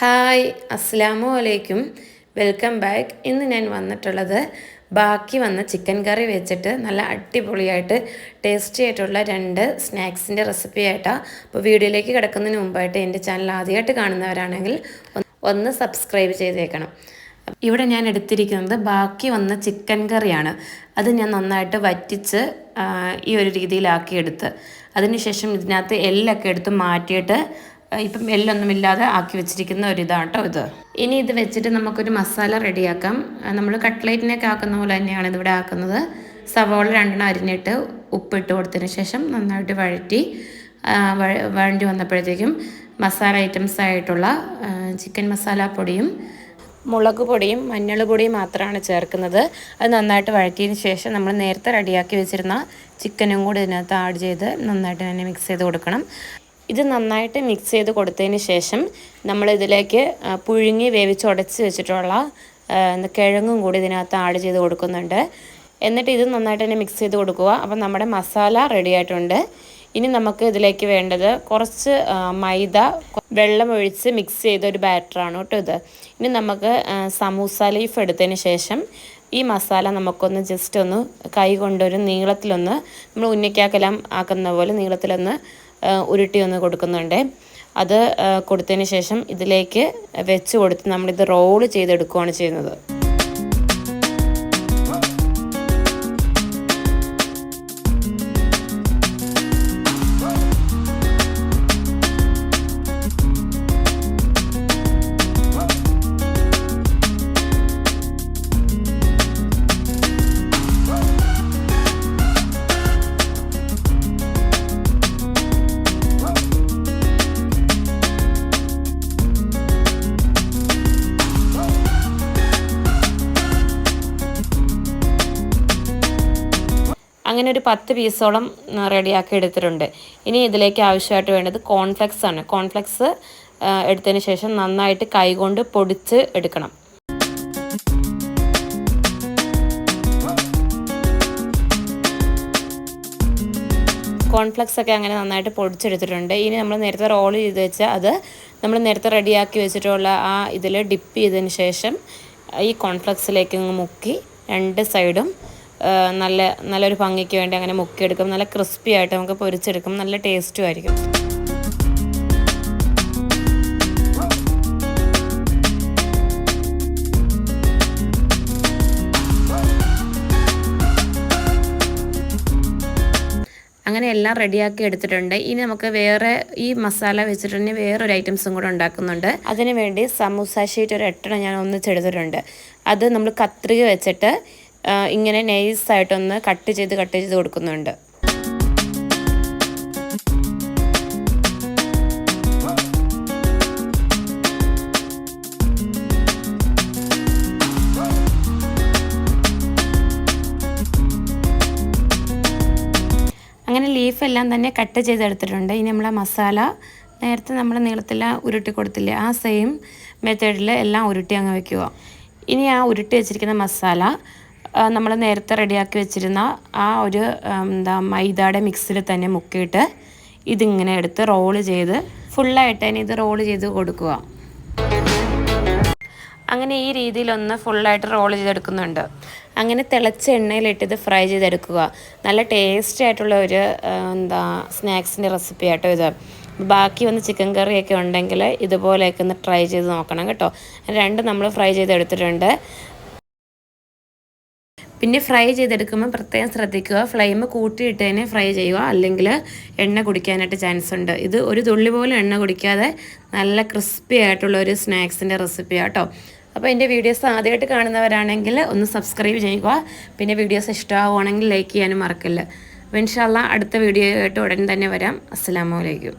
Hi അസ്സാമു അലൈക്കും. Welcome back. ഇന്ന് ഞാൻ വന്നിട്ടുള്ളത് ബാക്കി വന്ന ചിക്കൻ കറി വെച്ചിട്ട് നല്ല അടിപൊളിയായിട്ട് ടേസ്റ്റി ആയിട്ടുള്ള രണ്ട് സ്നാക്സിന്റെ റെസിപ്പി ആയിട്ടാണ് അപ്പോൾ വീഡിയോയിലേക്ക് കിടക്കുന്നതിന് മുമ്പായിട്ട് എന്റെ ചാനൽ ആദ്യമായിട്ട് കാണുന്നവരാണെങ്കിൽ ഒന്ന് സബ്സ്ക്രൈബ് ചെയ്തേക്കണം. ഇവിടെ ഞാൻ എടുത്തിരിക്കുന്നത് ബാക്കി വന്ന ചിക്കൻ കറിയാണ്. അത് ഞാൻ നന്നായിട്ട് വറ്റിച്ച് ഈ ഒരു രീതിയിലാക്കിയെടുത്ത്. അതിനുശേഷം ഇതിനകത്ത് എല്ലൊക്കെ എടുത്ത് മാറ്റിയിട്ട് ഇപ്പം എല്ലൊന്നുമില്ലാതെ ആക്കി വെച്ചിരിക്കുന്ന ഒരു ഇതാണ് കേട്ടോ ഇത്. ഇനി ഇത് വെച്ചിട്ട് നമുക്കൊരു മസാല റെഡിയാക്കാം. നമ്മൾ കട്ട്ലേറ്റിനൊക്കെ ആക്കുന്ന പോലെ തന്നെയാണ് ഇതിവിടെ ആക്കുന്നത്. സവോള രണ്ടെണ്ണം അരിഞ്ഞിട്ട് ഉപ്പിട്ട് കൊടുത്തതിന് ശേഷം നന്നായിട്ട് വഴറ്റി വഴണ്ടി വന്നപ്പോഴത്തേക്കും മസാല ഐറ്റംസ് ആയിട്ടുള്ള ചിക്കൻ മസാല പൊടിയും മുളക് പൊടിയും മഞ്ഞൾ പൊടിയും മാത്രമാണ് ചേർക്കുന്നത്. അത് നന്നായിട്ട് വഴറ്റിയതിന് ശേഷം നമ്മൾ നേരത്തെ റെഡിയാക്കി വെച്ചിരുന്ന ചിക്കനും കൂടി ഇതിനകത്ത് ആഡ് ചെയ്ത് നന്നായിട്ട് തന്നെ മിക്സ് ചെയ്ത് കൊടുക്കണം. ഇത് നന്നായിട്ട് മിക്സ് ചെയ്ത് കൊടുത്തതിന് ശേഷം നമ്മൾ ഇതിലേക്ക് പുഴുങ്ങി വേവിച്ച് ഉടച്ച് വെച്ചിട്ടുള്ള കിഴങ്ങും കൂടി ഇതിനകത്ത് ആഡ് ചെയ്ത് കൊടുക്കുന്നുണ്ട്. എന്നിട്ട് ഇത് നന്നായിട്ട് തന്നെ മിക്സ് ചെയ്ത് കൊടുക്കുക. അപ്പം നമ്മുടെ മസാല റെഡി ആയിട്ടുണ്ട്. ഇനി നമുക്ക് ഇതിലേക്ക് വേണ്ടത് കുറച്ച് മൈദ വെള്ളം ഒഴിച്ച് മിക്സ് ചെയ്ത ഒരു ബാറ്ററാണ് കേട്ടോ ഇത്. ഇനി നമുക്ക് സമൂസ ലീഫ് എടുത്തതിന് ശേഷം ഈ മസാല നമുക്കൊന്ന് ജസ്റ്റ് ഒന്ന് കൈ കൊണ്ടൊരു നീളത്തിലൊന്ന് നമ്മൾ ഉന്നക്കാക്കെല്ലാം ആക്കുന്ന പോലെ നീളത്തിലൊന്ന് ഉരുട്ടി ഒന്ന് കൊടുക്കുന്നുണ്ട്. അത് കൊടുത്തതിന് ശേഷം ഇതിലേക്ക് വെച്ച് കൊടുത്ത് നമ്മളിത് റോൾ ചെയ്തെടുക്കുകയാണ് ചെയ്യുന്നത്. അങ്ങനെ ഒരു പത്ത് പീസോളം റെഡിയാക്കി എടുത്തിട്ടുണ്ട്. ഇനി ഇതിലേക്ക് ആവശ്യമായിട്ട് വേണ്ടത് കോൺഫ്ലെക്സ് ആണ്. കോൺഫ്ലെക്സ് എടുത്തതിന് ശേഷം നന്നായിട്ട് കൈകൊണ്ട് പൊടിച്ച് എടുക്കണം. കോൺഫ്ലെക്സ് ഒക്കെ അങ്ങനെ നന്നായിട്ട് പൊടിച്ചെടുത്തിട്ടുണ്ട്. ഇനി നമ്മൾ നേരത്തെ റോൾ ചെയ്ത് വെച്ചാൽ അത് നമ്മൾ നേരത്തെ റെഡിയാക്കി വെച്ചിട്ടുള്ള ആ ഇതിൽ ഡിപ്പ് ചെയ്തതിന് ശേഷം ഈ കോൺഫ്ലെക്സിലേക്ക് മുക്കി രണ്ട് സൈഡും നല്ല നല്ലൊരു ഭംഗിക്ക് വേണ്ടി അങ്ങനെ മുക്കിയെടുക്കും. നല്ല ക്രിസ്പി ആയിട്ട് നമുക്ക് പൊരിച്ചെടുക്കും. നല്ല ടേസ്റ്റും ആയിരിക്കും. അങ്ങനെ എല്ലാം റെഡിയാക്കി എടുത്തിട്ടുണ്ട്. ഇനി നമുക്ക് വേറെ ഈ മസാല വെച്ചിട്ട് തന്നെ വേറൊരു ഐറ്റംസും കൂടെ ഉണ്ടാക്കുന്നുണ്ട്. അതിനുവേണ്ടി സമൂസ ഷീറ്റ് ഒരു എട്ടെണ്ണം ഞാൻ ഒന്നിച്ചെടുത്തിട്ടുണ്ട് അത് നമ്മൾ കത്രിക വെച്ചിട്ട് ഇങ്ങനെ നൈസായിട്ടൊന്ന് കട്ട് ചെയ്ത് കട്ട് ചെയ്ത് കൊടുക്കുന്നുണ്ട്. അങ്ങനെ ലീഫ് എല്ലാം തന്നെ കട്ട് ചെയ്തെടുത്തിട്ടുണ്ട്. ഇനി നമ്മളെ മസാല നേരത്തെ നമ്മൾ നീളത്തിൽ ഉരുട്ടി കൊടുത്തില്ലേ ആ സെയിം മെത്തേഡിൽ എല്ലാം ഉരുട്ടി അങ്ങ് വെക്കുക. ഇനി ആ ഉരുട്ടി വെച്ചിരിക്കുന്ന മസാല നമ്മൾ നേരത്തെ റെഡിയാക്കി വെച്ചിരുന്ന ആ ഒരു എന്താ മൈദയുടെ മിക്സിൽ തന്നെ മുക്കിയിട്ട് ഇതിങ്ങനെ എടുത്ത് റോൾ ചെയ്ത് ഫുള്ളായിട്ട് തന്നെ ഇത് റോൾ ചെയ്ത് കൊടുക്കുക. അങ്ങനെ ഈ രീതിയിലൊന്ന് ഫുള്ളായിട്ട് റോൾ ചെയ്തെടുക്കുന്നുണ്ട്. അങ്ങനെ തിളച്ച എണ്ണയിലിട്ട് ഇത് ഫ്രൈ ചെയ്തെടുക്കുക. നല്ല ടേസ്റ്റി ആയിട്ടുള്ള ഒരു എന്താ സ്നാക്സിന്റെ റെസിപ്പി ആട്ടോ ഇത്. ബാക്കി വന്ന് ചിക്കൻ കറിയൊക്കെ ഉണ്ടെങ്കിൽ ഇതുപോലെയൊക്കെ ഒന്ന് ട്രൈ ചെയ്ത് നോക്കണം കേട്ടോ. രണ്ട് നമ്മൾ ഫ്രൈ ചെയ്തെടുത്തിട്ടുണ്ട്. പിന്നെ ഫ്രൈ ചെയ്തെടുക്കുമ്പോൾ പ്രത്യേകം ശ്രദ്ധിക്കുക. ഫ്ലെയിം കൂട്ടിയിട്ട് തന്നെ ഫ്രൈ ചെയ്യുക. അല്ലെങ്കിൽ എണ്ണ കുടിക്കാനായിട്ട് ചാൻസ് ഉണ്ട്. ഇത് ഒരു തുള്ളി പോലും എണ്ണ കുടിക്കാതെ നല്ല ക്രിസ്പി ആയിട്ടുള്ള ഒരു സ്നാക്സിന്റെ റെസിപ്പിയാണ് കേട്ടോ അപ്പോൾ എന്റെ വീഡിയോസ് ആദ്യമായിട്ട് കാണുന്നവരാണെങ്കിൽ ഒന്ന് സബ്സ്ക്രൈബ് ചെയ്യുക. പിന്നെ വീഡിയോസ് ഇഷ്ടമാവുകയാണെങ്കിൽ ലൈക്ക് ചെയ്യാനും മറക്കില്ല. അപ്പോൾ ഇൻഷാല്ല അടുത്ത വീഡിയോ ആയിട്ട് ഉടൻ തന്നെ വരാം. അസ്സാം വലൈക്കും